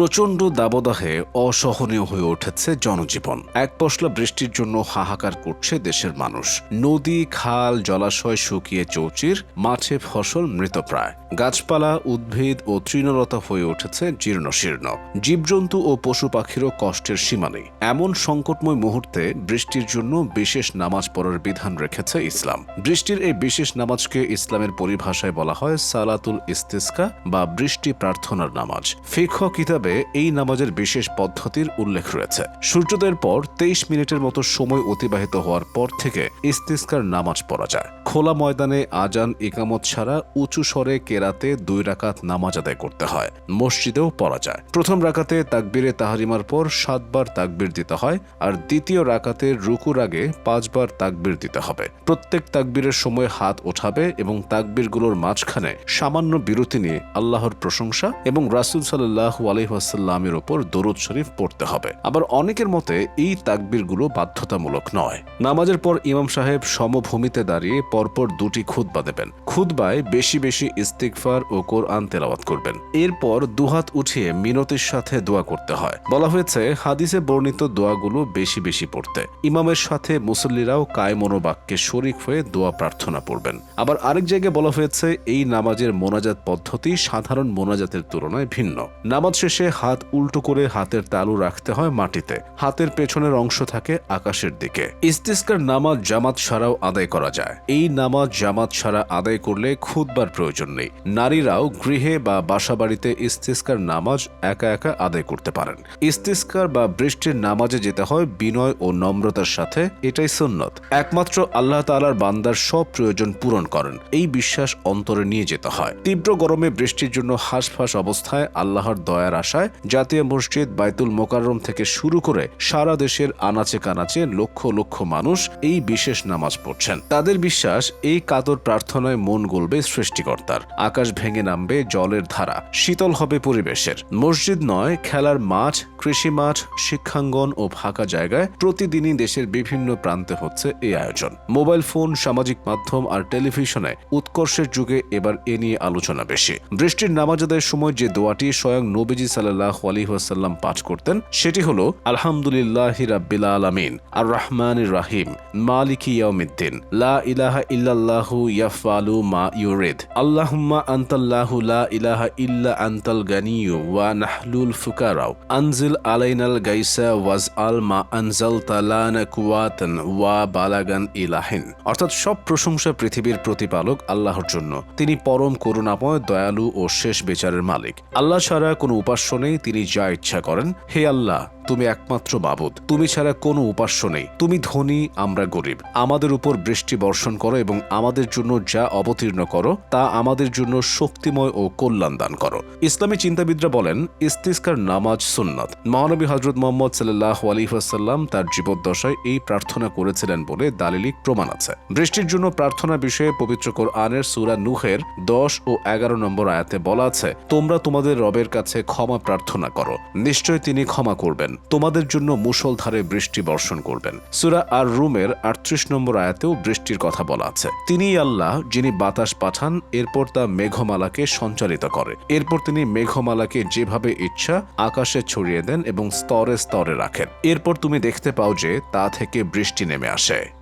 প্রচণ্ড দাবদাহে অসহনীয় হয়ে উঠেছে জনজীবন। এক পশলা বৃষ্টির জন্য হাহাকার করছে দেশের মানুষ। নদী, খাল, জলাশয় শুকিয়ে চৌচির মাঠে ফসল মৃতপ্রায়। গাছপালা, উদ্ভিদ ও তৃণলতা হয়ে উঠেছে জীর্ণশীর্ণ জীবজন্তু ও পশু পাখিরও কষ্টের সীমা নেই। এমন সংকটময় মুহূর্তে বৃষ্টির জন্য বিশেষ নামাজ পড়ার বিধান রেখেছে ইসলাম। বৃষ্টির এই বিশেষ নামাজকে ইসলামের পরিভাষায় বলা হয় সালাতুল ইস্তিস্কা বা বৃষ্টি প্রার্থনার নামাজ। ফিখ কিতাবে এই নামাজের বিশেষ পদ্ধতির উল্লেখ রয়েছে। সূর্যোদয়ের পর তেইশ মিনিটের মতো সময় অতিবাহিত হওয়ার পর থেকে ইস্তিস্কার নামাজ পড়া যায়। খোলা ময়দানে আজান ইকামত ছাড়া উঁচু স্বরে কেরাতে দুই রাকাত নামাজ আদায় করতে হয়। মসজিদেও পড়া যায়। প্রথম রাকাতে তাকবিরে তাহারিমার পর সাতবার তাকবির দিতে হয় আর দ্বিতীয় রাকাতে রুকুর আগে পাঁচবার তাকবির দিতে হবে। প্রত্যেক তাকবীরের সময় হাত ওঠাবে এবং তাকবীরগুলোর মাঝখানে সামান্য বিরতি নিয়ে আল্লাহর প্রশংসা এবং রাসুল সাল্লাহ আলহাসাল্লামের ওপর দরুদ শরীফ পড়তে হবে। আবার অনেকের মতে এই তাকবীরগুলো বাধ্যতামূলক নয়। নামাজের পর ইমাম সাহেব সমভূমিতে দাঁড়িয়ে পরপর দুটি খুতবা দেবেন। খুতবায় বেশি বেশি ইস্তিকফার ও কোরআন তেলাওয়াত করবেন। এরপর দুহাত উঠিয়ে মিনতির সাথে দোয়া করতে হয়। বলা হয়েছে, হাদিসে বর্ণিত দোয়াগুলো বেশি বেশি পড়তে। ইমামের সাথে মুসল্লিরাও কায় মনোবাক্যে শরিক হয়ে দোয়া প্রার্থনা পড়বেন। আবার আরেক জায়গায় বলা হয়েছে, এই নামাজের মোনাজাত পদ্ধতি সাধারণ মোনাজাতের তুলনায় ভিন্ন। নামাজ শেষে হাত উল্টো করে হাতের তালু রাখতে হয় মাটিতে। হাতের পেছনের অংশ থাকে আকাশের দিকে। ইস্তিস্কার নামাজ জামাত ছাড়াও আদায় করা যায়। এই নামাজ জামাত ছাড়া আদায় করলে খুদবার প্রয়োজন নেই। নারীরাও গৃহে বা বাসাবাড়িতে ইস্তিস্কার নামাজ একা একা আদায় করতে পারেন। ইস্তিস্কার বা বৃষ্টির নামাজে যেতে হয় বিনয় ও নম্রতার সাথে, এটাই সুন্নত। একমাত্র আল্লাহ তালার বান্দার সব প্রয়োজন পূরণ করেন। এই বিশ্বাস অন্তরে নিয়ে যেতে হয়। তীব্র গরমে বৃষ্টির জন্য হাঁসফাঁস অবস্থায় আল্লাহর দয়ার আশায় জাতীয় মসজিদ বাইতুল মোকাররম থেকে শুরু করে সারা দেশের আনাচে কানাচে লক্ষ লক্ষ মানুষ এই বিশেষ নামাজ পড়ছেন। তাদের বিশ্বাস, এই কাতর প্রার্থনায় মন গলবে সৃষ্টিকর্তার। আকাশ ভেঙে নামবে জলের ধারা। শীতল হবে পরিবেশের। মসজিদ নয়, খেলার মাঠ, কৃষি মাঠ, শিক্ষাঙ্গন ও ফাঁকা জায়গায় প্রতিদিনই দেশের বিভিন্ন প্রান্তে হচ্ছে এই আয়োজন। মোবাইল ফোন, সামাজিক মাধ্যম আর টেলিভিশনে উৎকর্ষের যুগে এবার এ নিয়ে আলোচনা বেশি। বৃষ্টির নামাজ আদায়ের সময় যে দোয়াটি স্বয়ং নবীজি সাল্লাহ আলিহাসাল্লাম পাঠ করতেন, সেটি হলো, আলহামদুলিল্লাহ রাব্বিল আলামিন আর রহমান রাহিম, মালিক ইয়াউমিদ্দিন, লা ইলাহা ইল্লাল্লাহু ইয়াফআলু মা ইউরিদ, আল্লাহুম্মা আনতাল্লাহু লা ইলাহা ইল্লা আনতাল গানিয়ু ওয়া নাহলুল ফুকারাও আনজিল আলাইনাল গাইসা ওয়াজ আল মা আনজাল তালানা কুওয়াতান ওয়া বালাগান ইলাহিন। অর্থাৎ সব প্রশংসা পৃথিবীর প্রতিপালক আল্লাহর জন্য। তিনি পরম করুণাময়, দয়ালু ও শেষ বিচারের মালিক। আল্লাহ ছাড়া কোনো উপাস্য নেই তিনি যা ইচ্ছা করেন। হে আল্লাহ! তুমি একমাত্র বাবুদ। তুমি ছাড়া কোনো উপাস্য নেই। তুমি ধনী, আমরা গরিব। আমাদের উপর বৃষ্টি বর্ষণ করো এবং আমাদের জন্য যা অবতীর্ণ করো, তা আমাদের জন্য শক্তিময় ও কল্যাণ দান করো। ইসলামী চিন্তাবিদরা বলেন, ইস্তিস্কার নামাজ সুন্নত। মহানবী হজরত মোহাম্মদ সাল্লাহ আলিহাসাল্লাম তার জীবদ্দশায় এই প্রার্থনা করেছিলেন বলে দালিলিক প্রমাণ আছে। বৃষ্টির জন্য প্রার্থনা বিষয়ে পবিত্র কোরআনের সুরা নুহের দশ ও এগারো নম্বর আয়াতে বলা আছে, তোমরা তোমাদের রবের কাছে ক্ষমা প্রার্থনা করো। নিশ্চয় তিনি ক্ষমা করবেন। তোমাদের জন্য মুষলধারে বৃষ্টি বর্ষণ করবেন। সুরা আর রুমের আটত্রিশ নম্বর আয়াতেও বৃষ্টির কথা বলা আছে। তিনি আল্লাহ যিনি বাতাস পাঠান, এরপর তা মেঘমালাকে সঞ্চালিত করে। এরপর তিনি মেঘমালাকে যেভাবে ইচ্ছা আকাশে ছড়িয়ে দেন এবং স্তরে স্তরে রাখেন। এরপর তুমি দেখতে পাও যে তা থেকে বৃষ্টি নেমে আসে।